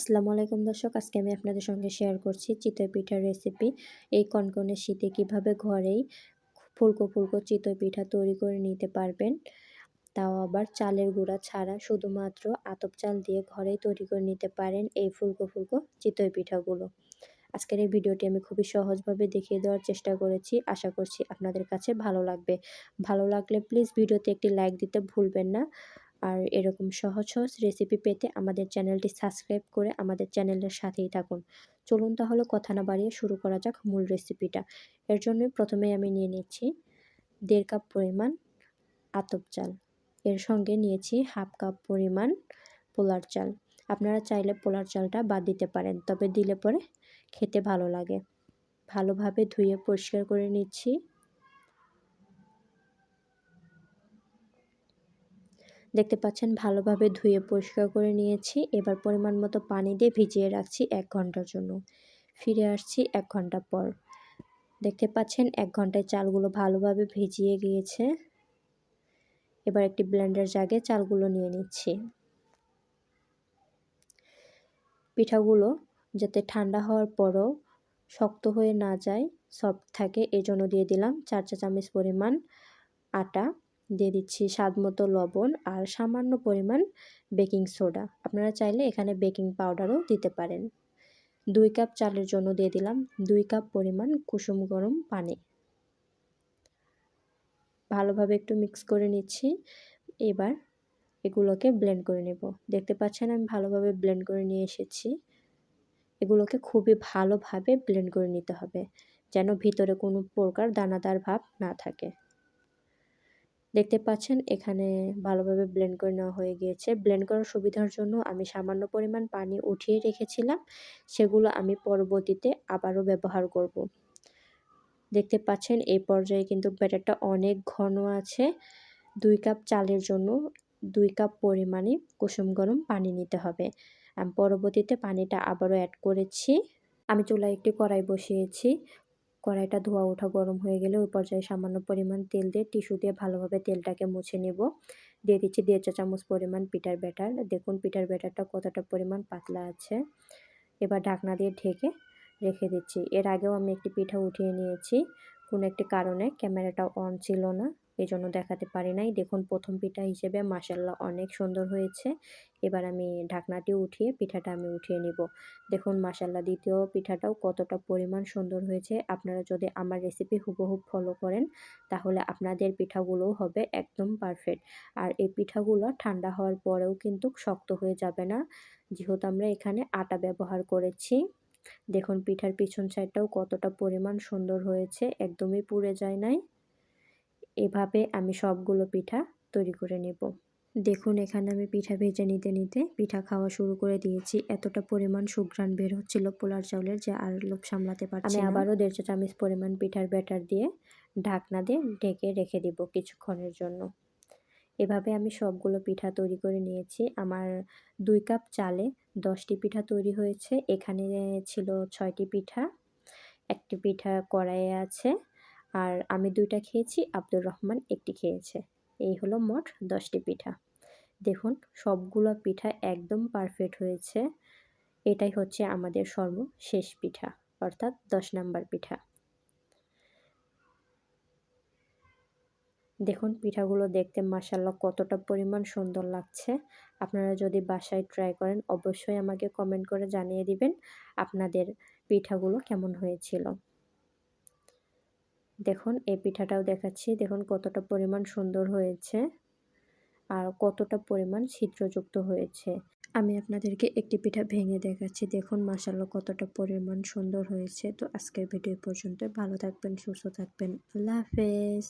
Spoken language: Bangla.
আসসালামু আলাইকুম দর্শক, আজকে আমি আপনাদের সঙ্গে শেয়ার করছি চিতই পিঠার রেসিপি এই কনকনে শীতে কীভাবে ঘরেই ফুলকো ফুলকো চিতই পিঠা তৈরি করে নিতে পারবেন, তাও আবার চালের গুঁড়া ছাড়া শুধুমাত্র আতপ চাল দিয়ে ঘরেই তৈরি করে নিতে পারেন এই ফুলকো ফুলকো চিতই পিঠাগুলো। আজকের এই ভিডিওটি আমি খুবই সহজভাবে দেখিয়ে দেওয়ার চেষ্টা করেছি, আশা করছি আপনাদের কাছে ভালো লাগবে। ভালো লাগলে প্লিজ ভিডিওতে একটি লাইক দিতে ভুলবেন না। আর এরকম সহজ সহজ রেসিপি পেতে আমাদের চ্যানেলটি সাবস্ক্রাইব করে আমাদের চ্যানেলের সাথেই থাকুন। চলুন তাহলে কথা না বাড়িয়ে শুরু করা যাক মূল রেসিপিটা এর জন্য প্রথমে আমি নিয়ে নিচ্ছি দেড় কাপ পরিমাণ আতপ চাল। এর সঙ্গে নিয়েছি হাফ কাপ পরিমাণ পোলার চাল। আপনারা চাইলে পোলার চালটা বাদ দিতে পারেন, তবে দিলে পরে খেতে ভালো লাগে। ভালোভাবে ধুয়ে পরিষ্কার করে নিচ্ছি। দেখতে পাচ্ছেন ভালোভাবে ধুয়ে পরিষ্কার করে নিয়েছি। এবার পরিমাণ মতো পানি দিয়ে ভিজিয়ে রাখছি এক ঘণ্টার জন্য। ফিরে আসছি এক ঘণ্টা পর। দেখতে পাচ্ছেন এক ঘন্টায় চালগুলো ভালোভাবে ভিজিয়ে গিয়েছে। এবার একটি ব্লেন্ডার জাগে চালগুলো নিয়ে নিচ্ছি। পিঠাগুলো যাতে ঠান্ডা হওয়ার পরও শক্ত হয়ে না যায়, সফট থাকে, এজন্য দিয়ে দিলাম চার চা চামচ পরিমাণ আটা। দিয়ে দিচ্ছি স্বাদ মতো লবণ আর সামান্য পরিমাণ বেকিং সোডা। আপনারা চাইলে এখানে বেকিং পাউডারও দিতে পারেন। দুই কাপ চালের জন্য দিয়ে দিলাম দুই কাপ পরিমাণ কুসুম গরম পানি। ভালোভাবে একটু মিক্স করে নিচ্ছি। এবার এগুলোকে ব্লেন্ড করে নেব। দেখতে পাচ্ছেন আমি ভালোভাবে ব্লেন্ড করে নিয়ে এসেছি। এগুলোকে খুবই ভালোভাবে ব্লেন্ড করে নিতে হবে, যেন ভিতরে কোনো প্রকার দানাদার ভাব না থাকে। দেখতে পাচ্ছেন এখানে ভালোভাবে ব্লেন্ড করে নেওয়া হয়ে গিয়েছে। ব্লেন্ড করার সুবিধার জন্য আমি সামান্য পরিমাণ পানি উঠিয়ে রেখেছিলাম। সেগুলো আমি পরবর্তীতে আবারও ব্যবহার করব। দেখতে পাচ্ছেন এই পর্যায়ে কিন্তু ব্যাটারটা অনেক ঘন আছে। দুই কাপ চালের জন্য দুই কাপ পরিমাণে কুসুম গরম পানি নিতে হবে। আমি পরবর্তীতে পানিটা আবারও অ্যাড করেছি। আমি চুলায় একটি কড়াই বসিয়েছি। কড়াইটা ধোয়া ওঠা গরম হয়ে গেলে ওই পর্যায়ে সামান্য পরিমাণ তেল দিয়ে টিস্যু দিয়ে ভালোভাবে তেলটাকে মুছে নেব। দিয়ে দিচ্ছি দেড় চা চামচ পরিমাণ পিঠার ব্যাটার। দেখুন পিঠার ব্যাটারটা কতটা পরিমাণ পাতলা আছে। এবার ঢাকনা দিয়ে ঢেকে রেখে দিচ্ছি। এর আগেও আমি একটি পিঠা উঠিয়ে নিয়েছি। কোনো একটি কারণে ক্যামেরাটা অন ছিল না। এই জন্য দেখাতে পারি নাই। দেখুন, প্রথম পিঠা হিসেবে মাসাল্লাহ অনেক সুন্দর হয়েছে। এবার আমি ঢাকনাটি উঠিয়ে পিঠাটা আমি উঠিয়ে নিব। দেখুন মাসাল্লাহ দ্বিতীয় পিঠাটাও কতটা পরিমাণ সুন্দর হয়েছে। আপনারা যদি আমার রেসিপি হুবহু ফলো করেন, তাহলে আপনাদের পিঠাগুলোও হবে একদম পারফেক্ট আর এই পিঠাগুলো ঠান্ডা হওয়ার পরেও কিন্তু শক্ত হয়ে যাবে না। যেহেতু আমরা এখানে আটা ব্যবহার করেছি, দেখুন, পিঠার পিছন সাইডটাও কতটা পরিমাণ সুন্দর হয়েছে। একদমই পুড়ে যায় নাই। এভাবে আমি সবগুলো পিঠা তৈরি করে নেব। দেখুন এখানে আমি পিঠা ভেজে নিতে নিতে পিঠা খাওয়া শুরু করে দিয়েছি। এতটা পরিমাণ সুঘ্রাণ বের হচ্ছিল পোলার চাউলের যে আর লোভ সামলাতে পারছি আমি আবারও দেড়শো চামচ পরিমাণ পিঠার ব্যাটার দিয়ে ঢাকনা দিয়ে ঢেকে রেখে দিব কিছুক্ষণের জন্য। এভাবে আমি সবগুলো পিঠা তৈরি করে নিয়েছি। আমার দুই কাপ চালে দশটি পিঠা তৈরি হয়েছে। এখানে ছিল ছয়টি পিঠা একটি পিঠা কড়াইয়ে আছে আর আমি দুইটা খেয়েছি, আব্দুর রহমান একটি খেয়েছে। এই হলো মোট দশটি পিঠা। দেখুন, সবগুলো পিঠা একদম পারফেক্ট হয়েছে। এটাই হচ্ছে আমাদের সর্বশেষ পিঠা, অর্থাৎ দশ নাম্বার পিঠা। দেখুন, পিঠাগুলো দেখতে মাসাল্লাহ কতটা পরিমাণ সুন্দর লাগছে। আপনারা যদি বাসায় ট্রাই করেন, অবশ্যই আমাকে কমেন্ট করে জানিয়ে দিবেন আপনাদের পিঠাগুলো কেমন হয়েছিল। দেখুন, এই পিঠাটাও দেখাচ্ছি। দেখুন কতটা পরিমাণ সুন্দর হয়েছে আর কতটা পরিমাণ ছিদ্রযুক্ত হয়েছে। আমি আপনাদেরকে একটি পিঠা ভেঙে দেখাচ্ছি। দেখুন মাসাল্লা কতটা পরিমাণ সুন্দর হয়েছে। তো আজকের ভিডিও পর্যন্ত ভালো থাকবেন, সুস্থ থাকবেন। আল্লাহ হাফেজ।